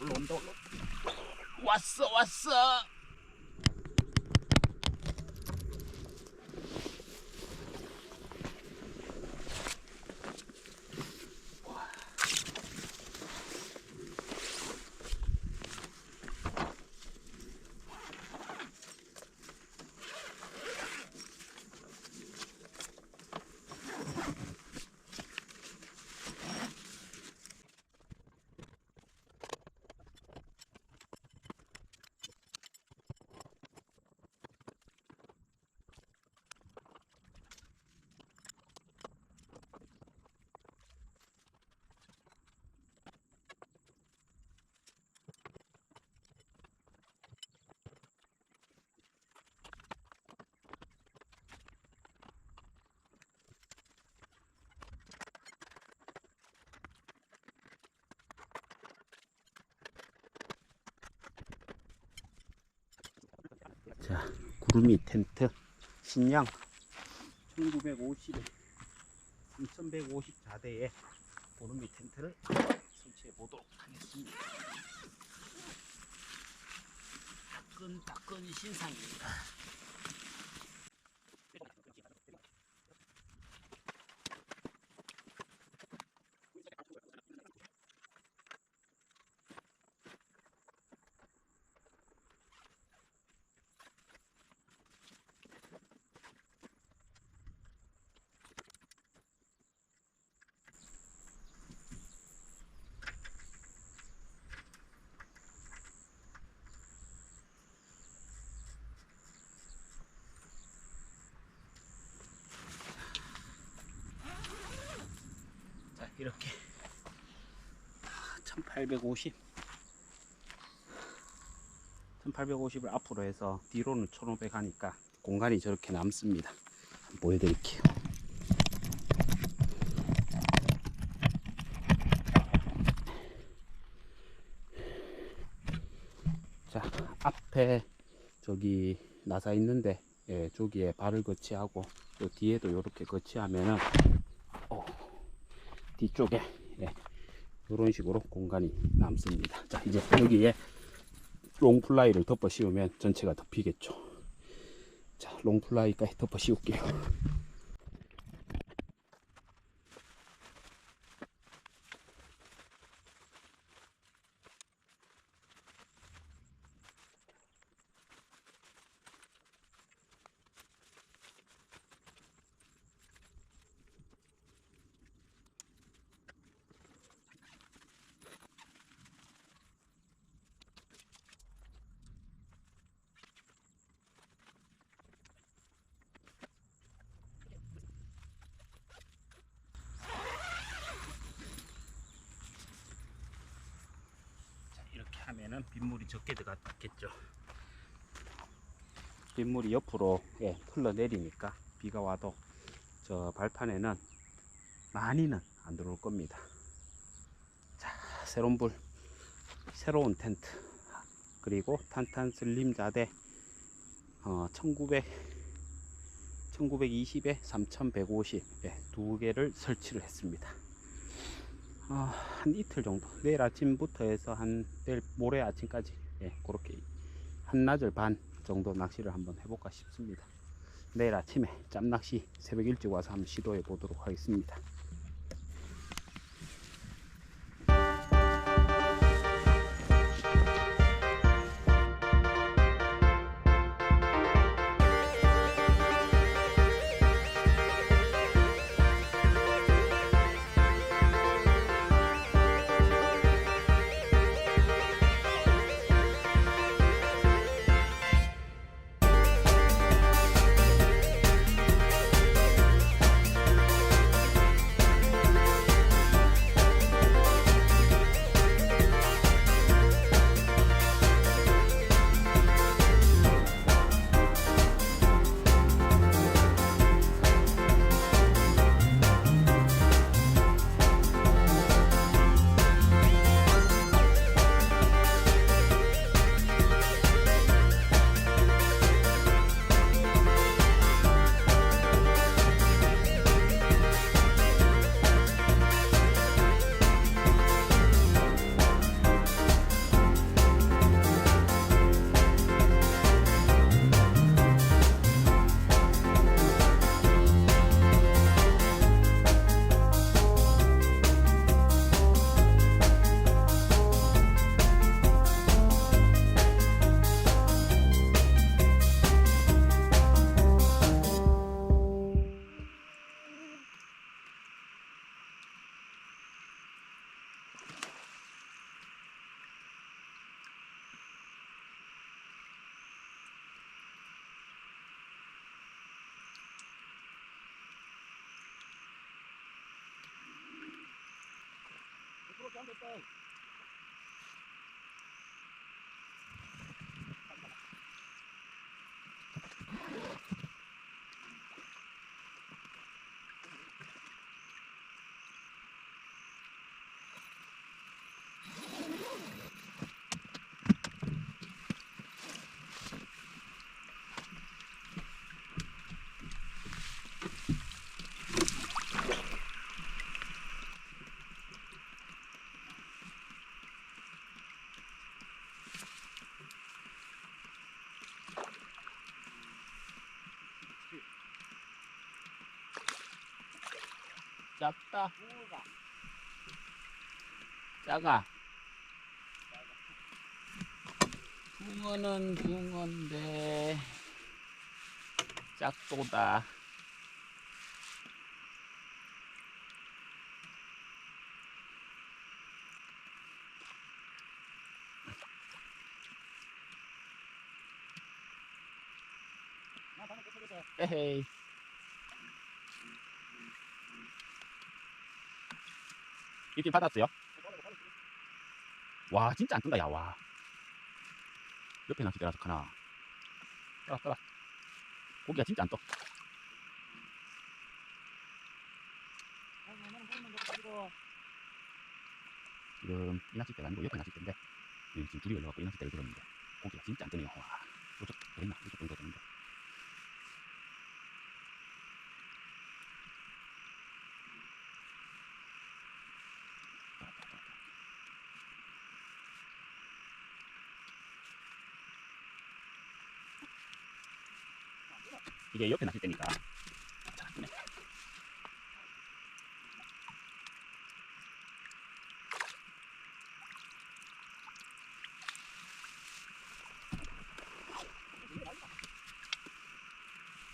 올라온다 올라. 왔어 왔어. 자, 구름이 텐트 신양 1950에 3154대의 구름이 텐트를 설치해 보도록 하겠습니다. 따끈따끈 신상입니다. 1850 1850을 앞으로 해서 뒤로는 1500 하니까 공간이 저렇게 남습니다. 보여드릴게요. 자, 앞에 저기 나사 있는데 예, 저기에 발을 거치하고 또 뒤에도 이렇게 거치하면은 어, 뒤쪽에 예, 이런 식으로 공간이 남습니다. 자 이제 여기에 롱플라이를 덮어 씌우면 전체가 덮이겠죠. 자 롱플라이까지 덮어 씌울게요. 자 하면은 빗물이 적게 들어갔겠죠. 빗물이 옆으로 예, 흘러내리니까 비가 와도 저 발판에는 많이는 안 들어올 겁니다. 자, 새로운 불, 새로운 텐트, 그리고 탄탄 슬림 자대 어, 1900, 1920에 3150, 예, 두 개를 설치를 했습니다. 어, 한 이틀 정도, 내일 아침부터 해서 한 내일 모레 아침까지, 예, 그렇게 한나절 반 정도 낚시를 한번 해볼까 싶습니다. 내일 아침에 짬낚시 새벽 일찍 와서 한번 시도해 보도록 하겠습니다. Wonderful 작다. 작아. 붕어는 붕어인데 짝도다. 에헤이. 이팀 받았어요? 와 진짜 안 뜬다 야와. 옆에 낚시대라서 하나? 떠라 떠라. 고기가 진짜 안떠. 지금 이 낚싯대가 아니고 옆에 낚싯대인데 예, 지금 줄이 걸려갖고 이 낚싯대를 들었는데 고기가 진짜 안 뜨네요. 와 이쪽 되겠나? 이쪽 정도 되는데 떠라, 떠라, 떠라, 떠라. 이게 옆에 낚싯 때니까 잘 뜨네.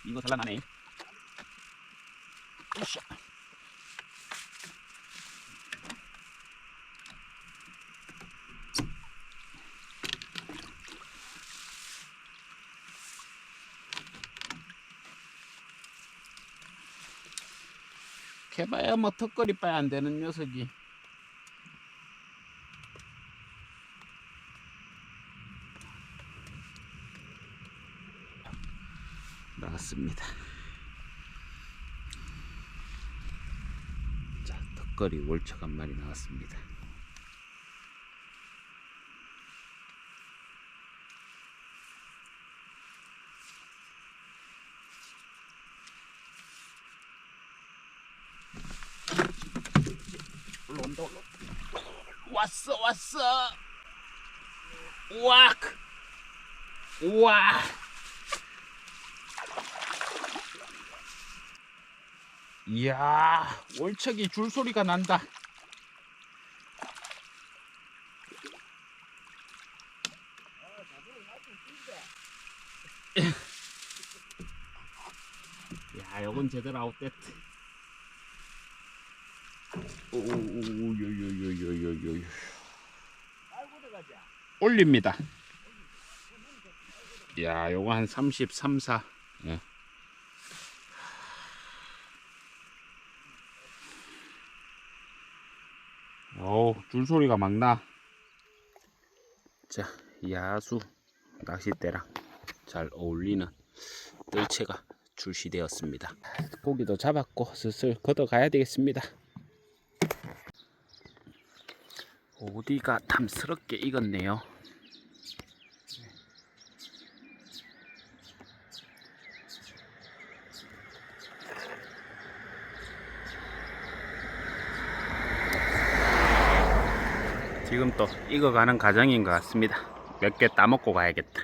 이거 잘라나네. 으 쌰. 개봐야 뭐 턱걸이 빠야 안 되는 녀석이. 나왔습니다. 자, 턱걸이 월척 한 마리 나왔습니다 올라. 왔어 왔어. 우악. 우와. 이야 월척이 줄소리가 난다. 야, 요건 제대로 아웃됐다. 오오오요요요요요요 올립니다. 야, 요거 한 33, 4. 예. 어우, 줄소리가 막 나. 자, 야수 낚싯대랑 잘 어울리는 뜰채가 출시되었습니다. 고기도 잡았고 슬슬 걷어 가야 되겠습니다. 어디가 탐스럽게 익었네요. 지금 또 익어가는 과정인 것 같습니다. 몇 개 따먹고 가야겠다.